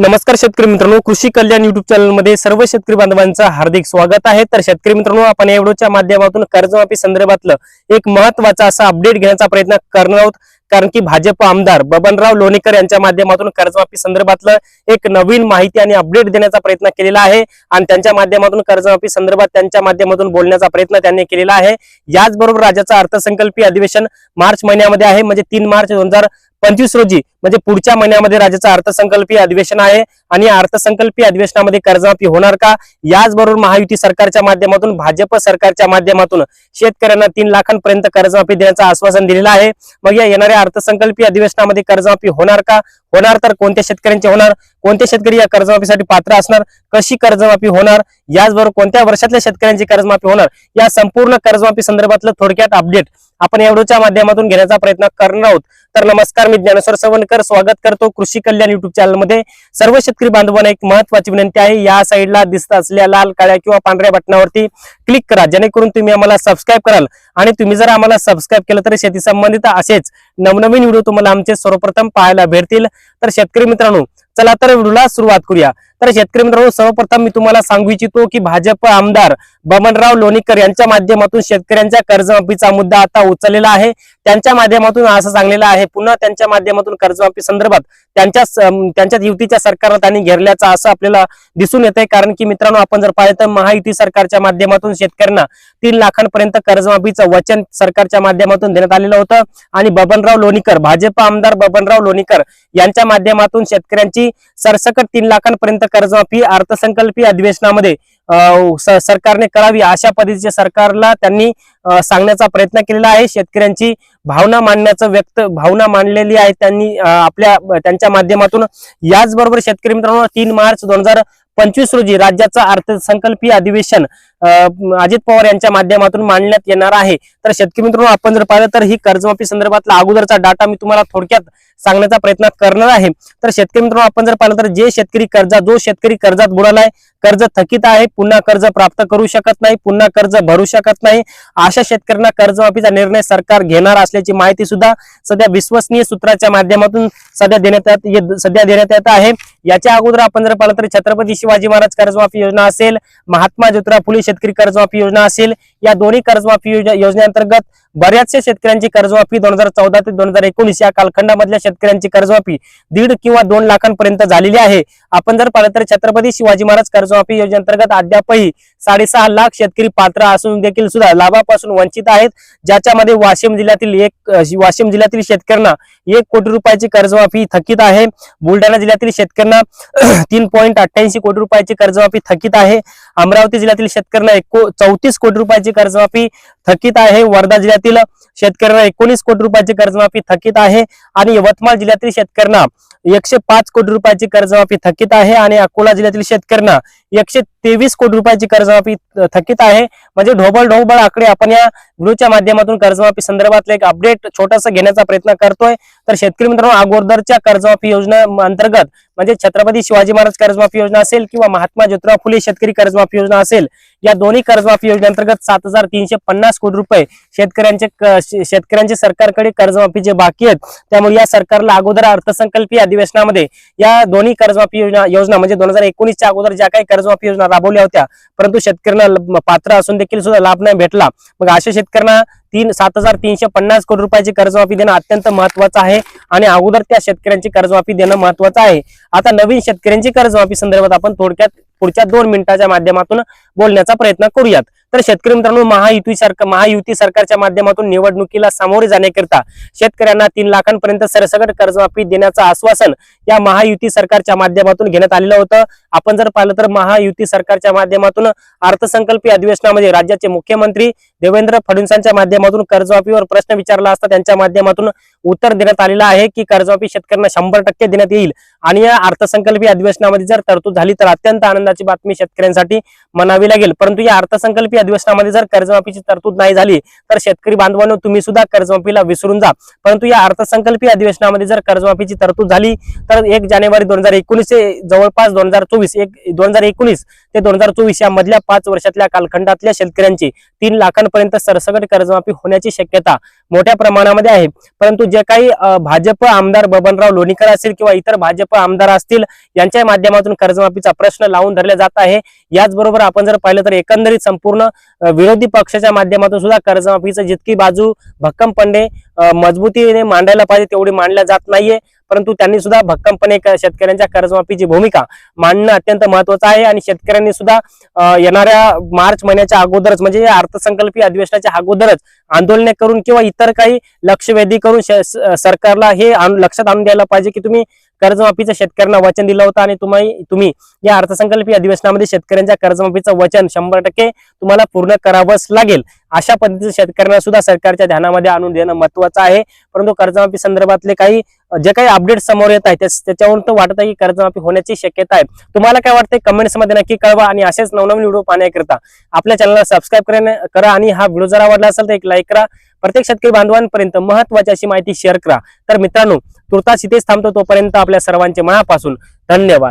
नमस्कार शेतकरी मित्रांनो कृषी कल्याण युट्यूब चॅनलमध्ये सर्व शेतकरी बांधवांचं हार्दिक स्वागत आहे. तर शेतकरी मित्रांनो आपण या व्हिडिओच्या माध्यमातून कर्जमाफी संदर्भातलं एक महत्त्वाचा असा अपडेट घेण्याचा प्रयत्न करणार आहोत. कारण की भाजप आमदार बबनराव लोणीकर यांच्या माध्यमातून कर्जमाफी संदर्भातलं एक नवीन माहिती आणि अपडेट देण्याचा प्रयत्न केलेला आहे. आणि त्यांच्या माध्यमातून कर्जमाफी संदर्भात त्यांच्या माध्यमातून बोलण्याचा प्रयत्न त्यांनी केलेला आहे. याचबरोबर राज्याचं अर्थसंकल्पीय अधिवेशन मार्च महिन्यामध्ये आहे. म्हणजे तीन मार्च दोन हजार पंचवीस रोजी म्हणजे पुढच्या महिन्यामध्ये राज्याचं अर्थसंकल्पीय अधिवेशन आहे आणि या अर्थसंकल्पीय अधिवेशनामध्ये कर्जमाफी होणार का? याचबरोबर महायुती सरकारच्या माध्यमातून भाजप सरकारच्या माध्यमातून शेतकऱ्यांना तीन लाखांपर्यंत कर्जमाफी देण्याचं आश्वासन दिलेलं आहे. मग या येणाऱ्या अर्थसंकल्पीय अधिवेशनामध्ये कर्जमाफी होणार का? होणार तर कोणत्या शेतकऱ्यांचे होणार? कोणते शेतकरी या कर्जमाफीसाठी पात्र असणार? कशी कर्जमाफी होणार? याचबरोबर कोणत्या वर्षातल्या शेतकऱ्यांची कर्जमाफी होणार? या संपूर्ण कर्जमाफी संदर्भातलं थोडक्यात अपडेट आपण एवढ्याच्या माध्यमातून घेण्याचा प्रयत्न करणार आहोत. तर नमस्कार मी ज्ञानेश्वर सवणकर स्वागत करतो कृषी कल्याण युट्यूब चॅनलमध्ये. सर्व शेतकरी बांधवांना एक महत्वाची विनंती आहे. या साईडला दिसत असलेल्या लाल काळ्या किंवा पांढऱ्या बटनावरती क्लिक करा. जेणेकरून तुम्ही आम्हाला सबस्क्राईब कराल. आणि तुम्ही जर आम्हाला सबस्क्राईब केलं तर शेती संबंधित असेच नवनवीन व्हिडिओ तुम्हाला आमचे सर्वप्रथम पाहायला भेटतील. तर शेतकरी मित्रांनो चला तर व्हिडिओला सुरुवात करूया. तर शेतकरी मित्रांनो सर्वप्रथम मी तुम्हाला सांगू इच्छितो की भाजप आमदार बबनराव लोणीकर यांच्या माध्यमातून शेतकऱ्यांच्या कर्जमाफीचा मुद्दा आता उचललेला आहे. त्यांच्या माध्यमातून असं सांगलेलं आहे पुन्हा त्यांच्या माध्यमातून कर्जमाफी संदर्भात त्यांच्या त्यांच्या युतीच्या सरकारनं त्यांनी घेरल्याचं असं आपल्याला दिसून येत आहे कारण की मित्रांनो आपण जर पाहिलं तर महायुती सरकारच्या माध्यमातून शेतकऱ्यांना तीन लाखांपर्यंत कर्जमाफीचं वचन सरकारच्या माध्यमातून देण्यात आलेलं होतं. आणि बबनराव लोणीकर भाजप आमदार बबनराव लोणीकर यांच्या माध्यमातून शेतकऱ्यांची सरसकट तीन लाखांपर्यंत कर्जमाफी अर्थसंकल्पीय अधिवेशनामध्ये सरकारने करावी अशा पद्धतीच्या सरकारला त्यांनी सांगण्याचा प्रयत्न केलेला आहे. शेतकऱ्यांची भावना मांडण्याचं व्यक्त भावना मांडलेली आहे त्यांनी आपल्या त्यांच्या माध्यमातून. याचबरोबर शेतकरी मित्रांनो तीन मार्च दोन हजार पंचवीस रोजी राज्याचं अर्थसंकल्पीय अधिवेशन अजित पवार यांच्या माध्यमातून मांडण्यात येणार आहे. तर शेतकरी मित्रांनो आपण जर पाहिलं तर ही कर्जमाफी संदर्भातला अगोदरचा डाटा मी तुम्हाला थोडक्यात सांगण्याचा प्रयत्न करणार आहे. तर शेतकरी मित्रांनो आपण जर पाहिलं तर जे शेतकरी कर्जा जो शेतकरी कर्जात बुडालाय कर्ज थकीत आहे पुन्हा कर्ज प्राप्त करू शकत नाही पुन्हा कर्ज भरू शकत नाही. अशा शेतकऱ्यांना कर्जमाफीचा निर्णय सरकार घेणार असल्याची माहिती सुद्धा सध्या विश्वसनीय सूत्राच्या माध्यमातून सध्या देण्यात येत- सध्या देण्यात येत आहे. याच्या अगोदर आपण जर पाहिलं तर छत्रपती शिवाजी महाराज कर्जमाफी योजना असेल महात्मा ज्योतिराव फुले शेतकरी कर्जमाफी योजना असेल या दोन्ही कर्जमाफी योजनेअंतर्गत बऱ्याचशा शेतकऱ्यांची कर्जमाफी दोन हजार चौदा ते दोन हजार एकोणीस या कालखंडामधल्या शेतकऱ्यांची कर्जमाफी दीड किंवा दोन लाखांपर्यंत झालेली आहे. आपण जर पाहिलं तर छत्रपती शिवाजी महाराज कर्जमाफी योजनेअंतर्गत अद्यापही साडेसहा लाख शेतकरी पात्र असून देखील सुद्धा लाभापासून वंचित आहेत. ज्याच्यामध्ये वाशिम जिल्ह्यातील एक वाशिम जिल्ह्यातील शेतकऱ्यांना एक कोटी रुपयाची कर्जमाफी थकीत आहे. बुलढाणा जिल्ह्यातील शेतकऱ्यांना तीन पॉईंट अठ्ठ्याऐंशी कोटी रुपयाची कर्जमाफी थकीत आहे. अमरावती जिल्ह्यातील शेतकऱ्यांना एक चौतीस कोटी रुपयाची कर्जमाफी थकीत आहे. वर्धा जिल्ह्यातील शेतकऱ्यांना एकोणीस कोटी रुपयाची कर्जमाफी थकीत आहे आणि यवतमाळ जिल्ह्यातील शेतकऱ्यांना एकशे पाच कोटी रुपयाची कर्जमाफी थकीत आहे आणि अकोला जिल्ह्यातील शेतकऱ्यांना एकशे तेवीस कोटी रुपयाची कर्जमाफी थकीत आहे. म्हणजे ढोबळ ढोबळ आकडे आपण या व्हिडिओच्या माध्यमातून कर्जमाफी संदर्भातलं एक अपडेट छोटासा घेण्याचा प्रयत्न करतोय. तर शेतकरी मित्रांनो अगोदरच्या कर्जमाफी योजना अंतर्गत म्हणजे छत्रपती शिवाजी महाराज कर्जमाफी योजना असेल किंवा महात्मा ज्योतिराव फुले शेतकरी कर्जमाफी योजना असेल या दोन्ही कर्जमाफी योजनेअंतर्गत सात हजार तीनशे पन्नास कोटी रुपये शेतकऱ्यांचे शेतकऱ्यांचे सरकारकडे कर्जमाफी जे बाकी आहेत त्यामुळे या सरकारला अगोदर अर्थसंकल्पीय अधिवेशनामध्ये या दोन्ही कर्जमाफी योजना योजना म्हणजे दोन हजार एकोणीसच्या अगोदर ज्या काही कर्जमाफी योजना राबवल्या होत्या. परंतु शेतकऱ्यांना पात्र असून देखील सुद्धा लाभ नाही भेटला. मग अशा शेतकऱ्यांना तीन सात हजार तीनशे पन्नास कोटी रुपयाची कर्जमाफी देणं अत्यंत महत्वाचं आहे आणि अगोदर त्या शेतकऱ्यांची कर्जमाफी देणं महत्वाचं आहे. आता नवीन शेतकऱ्यांची कर्जमाफी संदर्भात आपण थोडक्यात पुढच्या दोन मिनिटाच्या माध्यमातून बोलण्याचा प्रयत्न करूयात. तर शेतकरी मित्रांनो महायुती सरकार महायुती सरकारच्या माध्यमातून निवडणुकीला सामोरे जाण्याकरिता शेतकऱ्यांना तीन लाखांपर्यंत सरसकट कर्जमाफी देण्याचं आश्वासन या महायुती सरकारच्या माध्यमातून घेण्यात आलेलं होतं. आपण जर पाहिलं तर महायुती सरकारच्या माध्यमातून अर्थसंकल्पीय अधिवेशनामध्ये राज्याचे मुख्यमंत्री देवेंद्र फडणवीसांच्या माध्यमातून कर्जमाफीवर प्रश्न विचारला असता त्यांच्या माध्यमातून उत्तर देण्यात आलेलं आहे की कर्जमाफी शेतकऱ्यांना शंभर टक्के देण्यात येईल. आणि या अर्थसंकल्पीय अधिवेशनामध्ये जर तरतूद झाली तर अत्यंत आनंदाची बातमी शेतकऱ्यांसाठी म्हणावी लागेल. परंतु या अर्थसंकल्पीय अधिवेशनामध्ये जर कर्जमाफीची तरतूद नाही झाली तर शेतकरी बांधवांनो तुम्ही सुद्धा कर्जमाफीला विसरून जा. परंतु या अर्थसंकल्पीय अधिवेशनामध्ये जर कर्जमाफीची तरतूद झाली तर एक जानेवारी दोन हजार एकोणीस जवळपास दोन हजार चोवीस एक दोन हजार एकोणीस ते दोन हजार चोवीस या मधल्या पाच वर्षातल्या कालखंडातल्या शेतकऱ्यांची तीन लाखां लाखांपर्यंत सरसकट कर्जमाफी होण्याची शक्यता मोठ्या प्रमाणामध्ये आहे. परंतु जे काही भाजप आमदार बबनराव लोणीकर असतील किंवा इतर भाजप आमदार असतील यांच्या माध्यमातून कर्जमाफीचा प्रश्न लावून धरला जात आहे. याचबरोबर आपण जर पाहिलं तर एकंदरीत संपूर्ण विरोधी पक्षाच्या माध्यमातून सुद्धा कर्जमाफीचं जितकी बाजू भक्कम पंडे मजबूतीने मांडायला पाहिजे तेवढी मांडल्या जात नाहीये. परंतु त्यांनी सुद्धा भक्कमपणे शेतकऱ्यांच्या कर्जमाफीची भूमिका मांडणं अत्यंत महत्वाचं आहे आणि शेतकऱ्यांनी सुद्धा येणाऱ्या मार्च महिन्याच्या अगोदरच म्हणजे या अर्थसंकल्पीय अधिवेशनाच्या अगोदरच आंदोलने करून किंवा इतर काही लक्षवेधी करून सरकारला हे लक्षात आणून द्यायला पाहिजे की तुम्ही कर्जमाफीचं शेतकऱ्यांना वचन दिलं होतं आणि तुम्ही तुम्ही या अर्थसंकल्पीय अधिवेशनामध्ये शेतकऱ्यांच्या कर्जमाफीचं वचन शंभर टक्के तुम्हाला पूर्ण करावंच लागेल. अशा पद्धतीचं शेतकऱ्यांना सुद्धा सरकारच्या ध्यानामध्ये आणून देणं महत्वाचं आहे. परंतु कर्जमाफी संदर्भातले काही जे काही अपडेट समोर येत आहेत त्याच्यावरून तर वाटत आहे की कर्जमाफी होण्याची शक्यता आहे. तुम्हाला काय वाटतं कमेंट्समध्ये नक्की कळवा आणि असेच नवनवीन व्हिडिओ पाहण्याकरिता आपल्या चॅनलला सबस्क्राईब करा आणि हा व्हिडिओ जर आवडला असेल तर एक लाईक करा. प्रत्येक शेतकरी बांधवांपर्यंत महत्वाची अशी माहिती शेअर करा. तर मित्रांनो तुर्तास इथेच थांबतो तोपर्यंत आपल्या सर्वांचे मनापासून धन्यवाद.